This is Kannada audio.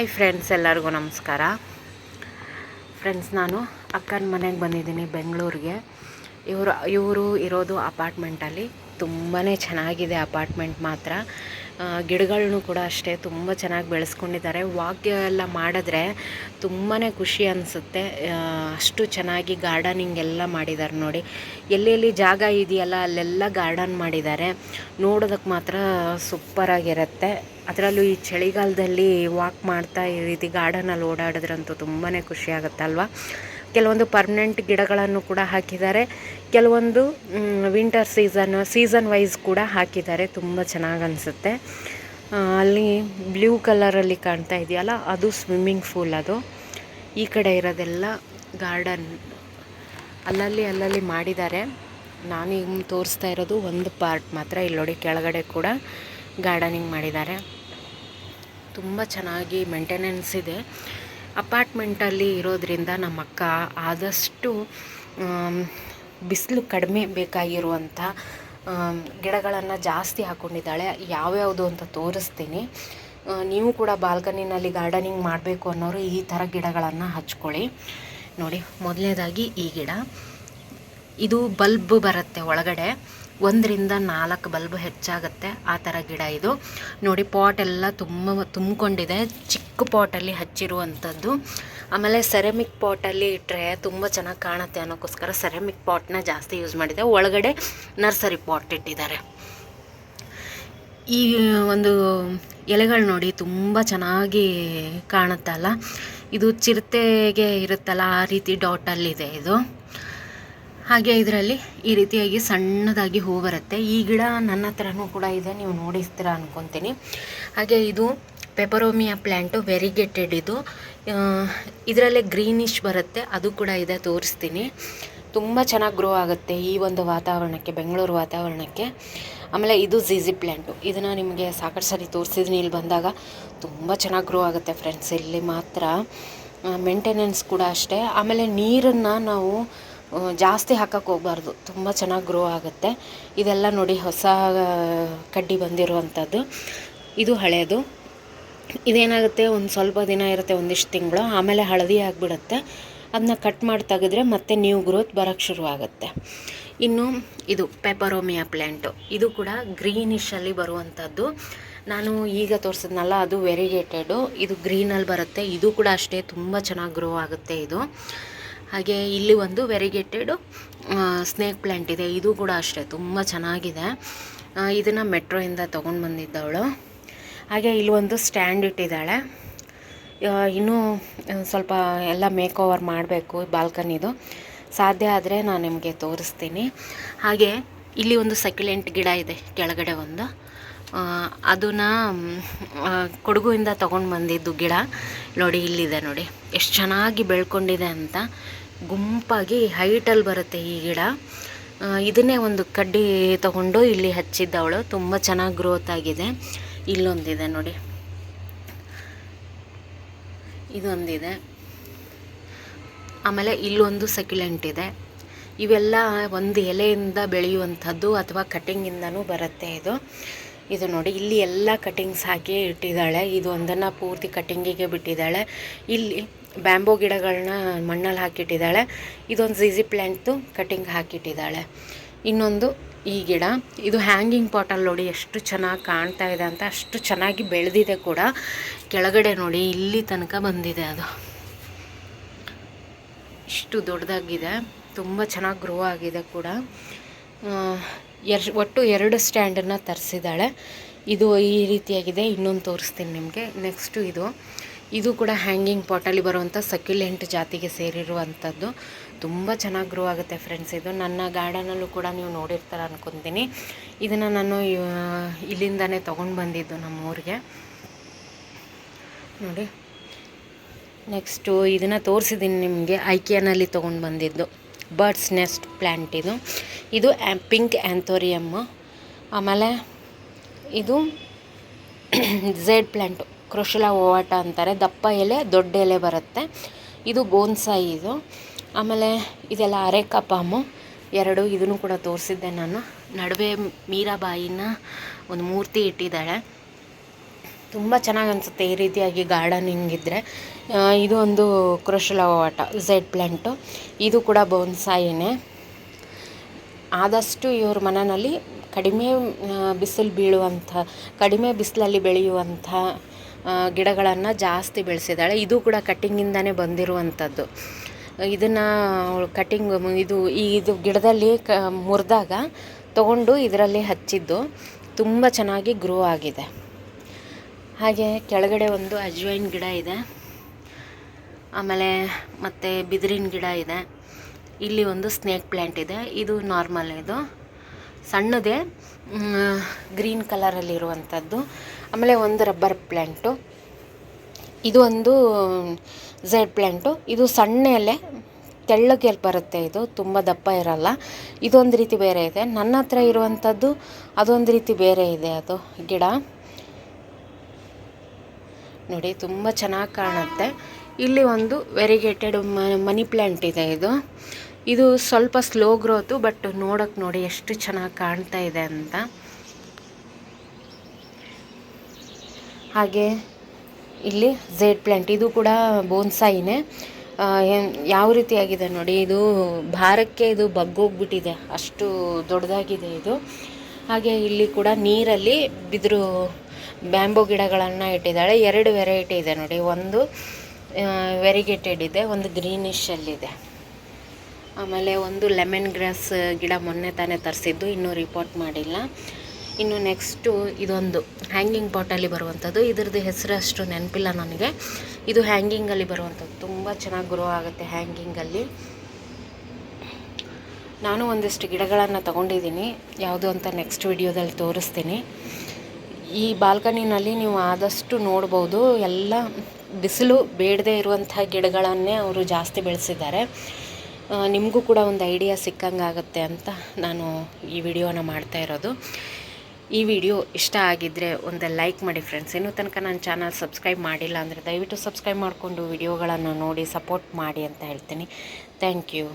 ಹಾಯ್ ಫ್ರೆಂಡ್ಸ್ ಎಲ್ಲರಿಗೂ ನಮಸ್ಕಾರ. ಫ್ರೆಂಡ್ಸ್ ನಾನು ಅಕ್ಕನ ಮನೆಗೆ ಬಂದಿದ್ದೀನಿ ಬೆಂಗಳೂರಿಗೆ. ಇವರು ಇವರು ಇರೋದು ಅಪಾರ್ಟ್ಮೆಂಟಲ್ಲಿ ತುಂಬಾ ಚೆನ್ನಾಗಿದೆ ಅಪಾರ್ಟ್ಮೆಂಟ್ ಮಾತ್ರ. ಗಿಡಗಳನ್ನೂ ಕೂಡ ಅಷ್ಟೇ ತುಂಬ ಚೆನ್ನಾಗಿ ಬೆಳೆಸ್ಕೊಂಡಿದ್ದಾರೆ. ವಾಕ್ ಎಲ್ಲ ಮಾಡಿದ್ರೆ ತುಂಬಾ ಖುಷಿ ಅನಿಸುತ್ತೆ. ಅಷ್ಟು ಚೆನ್ನಾಗಿ ಗಾರ್ಡನಿಂಗ್ ಎಲ್ಲ ಮಾಡಿದ್ದಾರೆ ನೋಡಿ. ಎಲ್ಲೆಲ್ಲಿ ಜಾಗ ಇದೆಯಲ್ಲ ಅಲ್ಲೆಲ್ಲ ಗಾರ್ಡನ್ ಮಾಡಿದ್ದಾರೆ. ನೋಡೋದಕ್ಕೆ ಮಾತ್ರ ಸೂಪರಾಗಿರುತ್ತೆ ಅದರಲ್ಲೂ ಈ ಚಳಿಗಾಲದಲ್ಲಿ ವಾಕ್ ಮಾಡ್ತಾ ಈ ರೀತಿ ಗಾರ್ಡನಲ್ಲಿ ಓಡಾಡಿದ್ರಂತೂ ತುಂಬಾ ಖುಷಿ ಆಗುತ್ತಲ್ವ? ಕೆಲವೊಂದು ಪರ್ಮನೆಂಟ್ ಗಿಡಗಳನ್ನು ಕೂಡ ಹಾಕಿದ್ದಾರೆ. ಕೆಲವೊಂದು ವಿಂಟರ್ ಸೀಸನ್ ಸೀಸನ್ ವೈಸ್ ಕೂಡ ಹಾಕಿದ್ದಾರೆ. ತುಂಬ ಚೆನ್ನಾಗಿ ಅನಿಸುತ್ತೆ. ಅಲ್ಲಿ ಬ್ಲೂ ಕಲರಲ್ಲಿ ಕಾಣ್ತಾ ಇದೆಯಲ್ಲ, ಅದು ಸ್ವಿಮ್ಮಿಂಗ್ ಫೂಲ್ ಅದು. ಈ ಕಡೆ ಇರೋದೆಲ್ಲ ಗಾರ್ಡನ್ ಅಲ್ಲಲ್ಲಿ ಅಲ್ಲಲ್ಲಿ ಮಾಡಿದ್ದಾರೆ. ನಾನು ಈಗ ತೋರಿಸ್ತಾ ಇರೋದು ಒಂದು ಪಾರ್ಟ್ ಮಾತ್ರ. ಇಲ್ಲಿ ನೋಡಿ ಕೆಳಗಡೆ ಕೂಡ ಗಾರ್ಡನಿಂಗ್ ಮಾಡಿದ್ದಾರೆ. ತುಂಬ ಚೆನ್ನಾಗಿ ಮೇಂಟೆನೆನ್ಸ್ ಇದೆ. ಅಪಾರ್ಟ್ಮೆಂಟಲ್ಲಿ ಇರೋದ್ರಿಂದ ನಮ್ಮ ಅಕ್ಕ ಆದಷ್ಟು ಬಿಸಿಲು ಕಡಿಮೆ ಬೇಕಾಗಿರುವಂಥ ಗಿಡಗಳನ್ನು ಜಾಸ್ತಿ ಹಾಕ್ಕೊಂಡಿದ್ದಾಳೆ ಯಾವ್ಯಾವುದು ಅಂತ ತೋರಿಸ್ತೀನಿ. ನೀವು ಕೂಡ ಬಾಲ್ಕನಿನಲ್ಲಿ ಗಾರ್ಡನಿಂಗ್ ಮಾಡಬೇಕು ಅನ್ನೋರು ಈ ಥರ ಗಿಡಗಳನ್ನು ಹಚ್ಕೊಳ್ಳಿ. ನೋಡಿ ಮೊದಲನೇದಾಗಿ ಈ ಗಿಡ. ಇದು ಬಲ್ಬ್ ಬರುತ್ತೆ ಒಳಗಡೆ. ಒಂದರಿಂದ ನಾಲ್ಕು ಬಲ್ಬ್ ಹೆಚ್ಚಾಗುತ್ತೆ ಆ ಥರ ಗಿಡ ಇದು. ನೋಡಿ ಪಾಟ್ ಎಲ್ಲ ತುಂಬ ತುಂಬಿಕೊಂಡಿದೆ. ಚಿಕ್ಕ ಪಾಟಲ್ಲಿ ಹಚ್ಚಿರುವಂಥದ್ದು. ಆಮೇಲೆ ಸೆರೆಮಿಕ್ ಪಾಟಲ್ಲಿ ಇಟ್ಟರೆ ತುಂಬ ಚೆನ್ನಾಗಿ ಕಾಣುತ್ತೆ ಅನ್ನೋಕ್ಕೋಸ್ಕರ ಸೆರೆಮಿಕ್ ಪಾಟ್ನ ಜಾಸ್ತಿ ಯೂಸ್ ಮಾಡಿದೆ. ಒಳಗಡೆ ನರ್ಸರಿ ಪಾಟ್ ಇಟ್ಟಿದ್ದಾರೆ. ಈ ಒಂದು ಎಲೆಗಳು ನೋಡಿ ತುಂಬ ಚೆನ್ನಾಗಿ ಕಾಣುತ್ತಲ್ಲ. ಇದು ಚಿರತೆಗೆ ಇರುತ್ತಲ್ಲ, ಆ ರೀತಿ ಡಾಟಲ್ಲಿದೆ ಇದು. ಹಾಗೆ ಇದರಲ್ಲಿ ಈ ರೀತಿಯಾಗಿ ಸಣ್ಣದಾಗಿ ಹೂ ಬರುತ್ತೆ. ಈ ಗಿಡ ನನ್ನ ಹತ್ರನೂ ಕೂಡ ಇದೆ, ನೀವು ನೋಡಿಸ್ತೀರ ಅಂದ್ಕೊತೀನಿ ಹಾಗೆ ಇದು ಪೆಪರೋಮಿಯಾ ಪ್ಲ್ಯಾಂಟು ವೆರಿಗೇಟೆಡ್ ಇದು. ಇದರಲ್ಲೇ ಗ್ರೀನಿಶ್ ಬರುತ್ತೆ, ಅದು ಕೂಡ ಇದೆ ತೋರಿಸ್ತೀನಿ. ತುಂಬ ಚೆನ್ನಾಗಿ ಗ್ರೋ ಆಗುತ್ತೆ ಈ ಒಂದು ವಾತಾವರಣಕ್ಕೆ, ಬೆಂಗಳೂರು ವಾತಾವರಣಕ್ಕೆ. ಆಮೇಲೆ ಇದು ಝೀಝಿ ಪ್ಲ್ಯಾಂಟು ಇದನ್ನು ನಿಮಗೆ ಸಾಕಷ್ಟು ಸರಿ ತೋರಿಸಿದ್ದೀನಿ ಇಲ್ಲಿ ಬಂದಾಗ. ತುಂಬ ಚೆನ್ನಾಗಿ ಗ್ರೋ ಆಗುತ್ತೆ ಫ್ರೆಂಡ್ಸ್, ಇಲ್ಲಿ ಮಾತ್ರ. ಮೇಂಟೆನೆನ್ಸ್ ಕೂಡ ಅಷ್ಟೇ. ಆಮೇಲೆ ನೀರನ್ನು ನಾವು ಜಾಸ್ತಿ ಹಾಕಕ್ಕೆ ಹೋಗ್ಬಾರ್ದು. ತುಂಬ ಚೆನ್ನಾಗಿ ಗ್ರೋ ಆಗುತ್ತೆ. ಇದೆಲ್ಲ ನೋಡಿ ಹೊಸ ಕಡ್ಡಿ ಬಂದಿರುವಂಥದ್ದು ಇದು ಹಳೆಯದು ಇದೇನಾಗುತ್ತೆ? ಒಂದು ಸ್ವಲ್ಪ ದಿನ ಇರುತ್ತೆ, ಒಂದಿಷ್ಟು ತಿಂಗಳು. ಆಮೇಲೆ ಹಳದಿ ಆಗಿಬಿಡುತ್ತೆ. ಅದನ್ನ ಕಟ್ ಮಾಡಿ ತೆಗೆದ್ರೆ ಮತ್ತೆ ನ್ಯೂ ಗ್ರೋತ್ ಬರೋಕ್ಕೆ ಶುರು ಆಗುತ್ತೆ. ಇನ್ನು ಇದು ಪೆಪರೋಮಿಯಾ ಪ್ಲ್ಯಾಂಟು ಇದು ಕೂಡ ಗ್ರೀನಿಶಲ್ಲಿ ಬರುವಂಥದ್ದು ನಾನು ಈಗ ತೋರಿಸಿದ್ನಲ್ಲ, ಅದು ವೆರಿಗೇಟೆಡು ಇದು ಗ್ರೀನಲ್ಲಿ ಬರುತ್ತೆ. ಇದು ಕೂಡ ಅಷ್ಟೇ, ತುಂಬ ಚೆನ್ನಾಗಿ ಗ್ರೋ ಆಗುತ್ತೆ ಇದು. ಹಾಗೆ ಇಲ್ಲಿ ಒಂದು ವೆರಿಗೇಟೆಡ್ ಸ್ನೇಕ್ ಪ್ಲ್ಯಾಂಟ್ ಇದೆ. ಇದು ಕೂಡ ಅಷ್ಟೇ, ತುಂಬ ಚೆನ್ನಾಗಿದೆ. ಇದನ್ನು ಮೆಟ್ರೋಯಿಂದ ತೊಗೊಂಡು ಬಂದಿದ್ದವಳು. ಹಾಗೆ ಇಲ್ಲಿ ಒಂದು ಸ್ಟ್ಯಾಂಡ್ ಇಟ್ಟಿದ್ದಾಳೆ. ಇನ್ನೂ ಸ್ವಲ್ಪ ಎಲ್ಲ ಮೇಕ್ ಓವರ್ ಮಾಡಬೇಕು ಬಾಲ್ಕನಿದು ಸಾಧ್ಯ ಆದರೆ ನಾನು ನಿಮಗೆ ತೋರಿಸ್ತೀನಿ. ಹಾಗೆ ಇಲ್ಲಿ ಒಂದು ಸೆಕ್ಯುಲೆಂಟ್ ಗಿಡ ಇದೆ, ಕೆಳಗಡೆ ಒಂದು. ಅದನ್ನು ಕೊಡಗುಯಿಂದ ತೊಗೊಂಡು ಬಂದಿದ್ದು ಗಿಡ. ನೋಡಿ, ಇಲ್ಲಿದೆ ನೋಡಿ. ಎಷ್ಟು ಚೆನ್ನಾಗಿ ಬೆಳ್ಕೊಂಡಿದೆ ಅಂತ. ಗುಂಪಾಗಿ ಹೈಟಲ್ಲಿ ಬರುತ್ತೆ ಈ ಗಿಡ. ಇದನ್ನೇ ಒಂದು ಕಡ್ಡಿ ತಗೊಂಡು ಇಲ್ಲಿ ಹಚ್ಚಿದ್ದವಳು. ತುಂಬ ಚೆನ್ನಾಗಿ ಗ್ರೋತ್ ಆಗಿದೆ. ಇಲ್ಲೊಂದಿದೆ ನೋಡಿ. ಇದೊಂದಿದೆ. ಆಮೇಲೆ ಇಲ್ಲೊಂದು ಸೆಕ್ಯುಲೆಂಟ್ ಇದೆ. ಇವೆಲ್ಲ ಒಂದು ಎಲೆಯಿಂದ ಬೆಳೆಯುವಂಥದ್ದು ಅಥವಾ ಕಟಿಂಗಿಂದನೂ ಬರುತ್ತೆ ಇದು. ಇದು ನೋಡಿ, ಇಲ್ಲಿ ಎಲ್ಲ ಕಟಿಂಗ್ಸ್ ಹಾಕಿ ಇಟ್ಟಿದ್ದಾಳೆ. ಇದು ಒಂದನ್ನು ಪೂರ್ತಿ ಕಟಿಂಗಿಗೆ ಬಿಟ್ಟಿದ್ದಾಳೆ. ಇಲ್ಲಿ ಬ್ಯಾಂಬೋ ಗಿಡಗಳನ್ನ ಮಣ್ಣಲ್ಲಿ ಹಾಕಿಟ್ಟಿದ್ದಾಳೆ. ಇದೊಂದು ಝೀಝಿ ಪ್ಲ್ಯಾಂಟ್ದು ಕಟಿಂಗ್ ಹಾಕಿಟ್ಟಿದ್ದಾಳೆ. ಇನ್ನೊಂದು ಈ ಗಿಡ. ಇದು ಹ್ಯಾಂಗಿಂಗ್ ಪಾಟಲ್ಲಿ ನೋಡಿ ಎಷ್ಟು ಚೆನ್ನಾಗಿ ಕಾಣ್ತಾ ಇದೆ ಅಂತ, ಅಷ್ಟು ಚೆನ್ನಾಗಿ ಬೆಳೆದಿದೆ ಕೂಡ. ಕೆಳಗಡೆ ನೋಡಿ, ಇಲ್ಲಿ ತನಕ ಬಂದಿದೆ ಅದು. ಇಷ್ಟು ದೊಡ್ಡದಾಗಿದೆ. ತುಂಬ ಚೆನ್ನಾಗಿ ಗ್ರೋ ಆಗಿದೆ ಕೂಡ. ಎರ್, ಒಟ್ಟು ಎರಡು ಸ್ಟ್ಯಾಂಡನ್ನು ತರಿಸಿದ್ದಾಳೆ. ಇದು ಈ ರೀತಿಯಾಗಿದೆ. ಇನ್ನೊಂದು ತೋರಿಸ್ತೀನಿ ನಿಮಗೆ. ನೆಕ್ಸ್ಟು ಇದು. ಇದು ಕೂಡ ಹ್ಯಾಂಗಿಂಗ್ ಪಾಟಲ್ಲಿ ಬರುವಂಥ ಸಕ್ಯುಲೆಂಟ್ ಜಾತಿಗೆ ಸೇರಿರುವಂಥದ್ದು. ತುಂಬ ಚೆನ್ನಾಗಿ ಗ್ರೋ ಆಗುತ್ತೆ ಫ್ರೆಂಡ್ಸ್ ಇದು. ನನ್ನ ಗಾರ್ಡನಲ್ಲೂ ಕೂಡ ನೀವು ನೋಡಿರ್ತಾರೆ ಅನ್ಕೊತೀನಿ. ಇದನ್ನು ನಾನು ಇಲ್ಲಿಂದನೇ ತೊಗೊಂಡು ಬಂದಿದ್ದು ನಮ್ಮ ಊರಿಗೆ ನೋಡಿ. ನೆಕ್ಸ್ಟು ಇದನ್ನು ತೋರಿಸಿದ್ದೀನಿ ನಿಮಗೆ. ಐಕಿಯಾನಲ್ಲಿ ತೊಗೊಂಡು ಬಂದಿದ್ದು. ಬರ್ಡ್ಸ್ ನೆಸ್ಟ್ ಪ್ಲ್ಯಾಂಟ್ ಇದು. ಇದು ಪಿಂಕ್ ಆ್ಯಂಥೋರಿಯಮ್ಮು ಆಮೇಲೆ ಇದು ಝೆಡ್ ಪ್ಲ್ಯಾಂಟು ಕ್ರೋಶಿಲಾ ಓವಾಟ ಅಂತಾರೆ. ದಪ್ಪ ಎಲೆ, ದೊಡ್ಡ ಎಲೆ ಬರುತ್ತೆ. ಇದು ಬೋನ್ಸಾಯಿ ಇದು. ಆಮೇಲೆ ಇದೆಲ್ಲ ಅರೆಕಾ ಪಾಮು ಎರಡು, ಇದನ್ನು ಕೂಡ ತೋರಿಸಿದ್ದೆ ನಾನು. ನಡುವೆ ಮೀರಾಬಾಯಿನ ಒಂದು ಮೂರ್ತಿ ಇಟ್ಟಿದ್ದಾಳೆ ತುಂಬ ಚೆನ್ನಾಗಿ ಅನಿಸುತ್ತೆ ಈ ರೀತಿಯಾಗಿ ಗಾರ್ಡನಿಂಗ್ ಇದ್ದರೆ ಇದು ಒಂದು ಕ್ರೋಶಲವಾಟ ಝೆಡ್ ಪ್ಲ್ಯಾಂಟು ಇದು ಕೂಡ ಬೋನ್ಸಾಯಿನೇ ಆದಷ್ಟು ಇವ್ರ ಮನೆಯಲ್ಲಿ ಕಡಿಮೆ ಬಿಸಿಲು ಬೀಳುವಂಥ, ಕಡಿಮೆ ಬಿಸಿಲಲ್ಲಿ ಬೆಳೆಯುವಂಥ ಗಿಡಗಳನ್ನು ಜಾಸ್ತಿ ಬೆಳೆಸಿದ್ದಾಳೆ. ಇದು ಕೂಡ ಕಟ್ಟಿಂಗಿಂದನೇ ಬಂದಿರುವಂಥದ್ದು. ಇದನ್ನು ಕಟ್ಟಿಂಗ್ ಇದು, ಈ, ಇದು ಗಿಡದಲ್ಲಿ ಕ, ಮುರಿದಾಗ ತಗೊಂಡು ಇದರಲ್ಲಿ ಹಚ್ಚಿದ್ದು. ತುಂಬ ಚೆನ್ನಾಗಿ ಗ್ರೋ ಆಗಿದೆ. ಹಾಗೆ ಕೆಳಗಡೆ ಒಂದು ಅಜ್ವೈನ್ ಗಿಡ ಇದೆ. ಆಮೇಲೆ ಮತ್ತು ಬಿದಿರಿನ ಗಿಡ ಇದೆ. ಇಲ್ಲಿ ಒಂದು ಸ್ನೇಕ್ ಪ್ಲ್ಯಾಂಟ್ ಇದೆ. ಇದು ನಾರ್ಮಲ್ ಇದು. ಸಣ್ಣದೇ ಗ್ರೀನ್ ಕಲರಲ್ಲಿರುವಂಥದ್ದು ಆಮೇಲೆ ಒಂದು ರಬ್ಬರ್ ಪ್ಲ್ಯಾಂಟು ಇದು ಒಂದು ಝೆಡ್ ಪ್ಲ್ಯಾಂಟು ಇದು ಸಣ್ಣ ಎಲೆ ತೆಳ್ಳಗೆ ಬರುತ್ತೆ ಇದು. ತುಂಬ ದಪ್ಪ ಇರಲ್ಲ. ಇದೊಂದು ರೀತಿ ಬೇರೆ ಇದೆ. ನನ್ನ ಹತ್ರ ಇರುವಂಥದ್ದು ಅದೊಂದು ರೀತಿ ಬೇರೆ ಇದೆ ಅದು ಗಿಡ. ನೋಡಿ, ತುಂಬ ಚೆನ್ನಾಗಿ ಕಾಣುತ್ತೆ. ಇಲ್ಲಿ ಒಂದು ವೆರಿಗೇಟೆಡ್ ಮನಿ ಪ್ಲ್ಯಾಂಟ್ ಇದೆ ಇದು. ಇದು ಸ್ವಲ್ಪ ಸ್ಲೋ ಗ್ರೋತು ಬಟ್ ನೋಡೋಕೆ ನೋಡಿ ಎಷ್ಟು ಚೆನ್ನಾಗಿ ಕಾಣ್ತಾ ಇದೆ ಅಂತ. ಹಾಗೆ ಇಲ್ಲಿ ಝೇಡ್ ಪ್ಲ್ಯಾಂಟ್ ಇದು ಕೂಡ ಬೋನ್ಸಾಯಿನೇ ಯಾವ ರೀತಿಯಾಗಿದೆ ನೋಡಿ, ಇದು ಭಾರಕ್ಕೆ ಇದು ಬಗ್ಗೋಗ್ಬಿಟ್ಟಿದೆ, ಅಷ್ಟು ದೊಡ್ಡದಾಗಿದೆ ಇದು. ಹಾಗೆ ಇಲ್ಲಿ ಕೂಡ ನೀರಲ್ಲಿ ಬಿದಿರು ಬ್ಯಾಂಬೋ ಗಿಡಗಳನ್ನು ಇಟ್ಟಿದ್ದಾಳೆ. ಎರಡು ವೆರೈಟಿ ಇದೆ ನೋಡಿ. ಒಂದು ವೆರಿಗೇಟೆಡ್ ಇದೆ, ಒಂದು ಗ್ರೀನಿಶಲ್ಲಿದೆ ಆಮೇಲೆ ಒಂದು ಲೆಮನ್ ಗ್ರಾಸ್ ಗಿಡ ಮೊನ್ನೆ ತಾನೇ ತರಿಸಿದ್ದು, ಇನ್ನೂ ರಿಪೋರ್ಟ್ ಮಾಡಿಲ್ಲ. ಇನ್ನು ನೆಕ್ಸ್ಟು ಇದೊಂದು ಹ್ಯಾಂಗಿಂಗ್ ಪಾಟಲ್ಲಿ ಬರುವಂಥದ್ದು. ಇದ್ರದ್ದು ಹೆಸರು ಅಷ್ಟು ನೆನಪಿಲ್ಲ ನನಗೆ. ಇದು ಹ್ಯಾಂಗಿಂಗಲ್ಲಿ ಬರುವಂಥದ್ದು. ತುಂಬ ಚೆನ್ನಾಗಿ ಗ್ರೋ ಆಗುತ್ತೆ ಹ್ಯಾಂಗಿಂಗಲ್ಲಿ ನಾನು ಒಂದಿಷ್ಟು ಗಿಡಗಳನ್ನು ತಗೊಂಡಿದ್ದೀನಿ. ಯಾವುದು ಅಂತ ನೆಕ್ಸ್ಟ್ ವಿಡಿಯೋದಲ್ಲಿ ತೋರಿಸ್ತೀನಿ. ಈ ಬಾಲ್ಕನಿನಲ್ಲಿ ನೀವು ಆದಷ್ಟು ನೋಡ್ಬೋದು. ಎಲ್ಲ ಬಿಸಿಲು ಬೇಡದೇ ಇರುವಂಥ ಗಿಡಗಳನ್ನೇ ಅವರು ಜಾಸ್ತಿ ಬೆಳೆಸಿದ್ದಾರೆ. ನಿಮಗೂ ಕೂಡ ಒಂದು ಐಡಿಯಾ ಸಿಕ್ಕಂಗೆ ಆಗುತ್ತೆ ಅಂತ ನಾನು ಈ ವಿಡಿಯೋನ ಮಾಡ್ತಾ ಇರೋದು. ಈ ವಿಡಿಯೋ ಇಷ್ಟ ಆಗಿದ್ದರೆ ಒಂದು ಲೈಕ್ ಮಾಡಿ ಫ್ರೆಂಡ್ಸ್. ಇನ್ನೂ ತನಕ ನನ್ನ ಚಾನಲ್ ಸಬ್ಸ್ಕ್ರೈಬ್ ಮಾಡಿಲ್ಲ ಅಂದರೆ ದಯವಿಟ್ಟು ಸಬ್ಸ್ಕ್ರೈಬ್ ಮಾಡಿಕೊಂಡು ವಿಡಿಯೋಗಳನ್ನು ನೋಡಿ, ಸಪೋರ್ಟ್ ಮಾಡಿ ಅಂತ ಹೇಳ್ತೀನಿ. Thank you.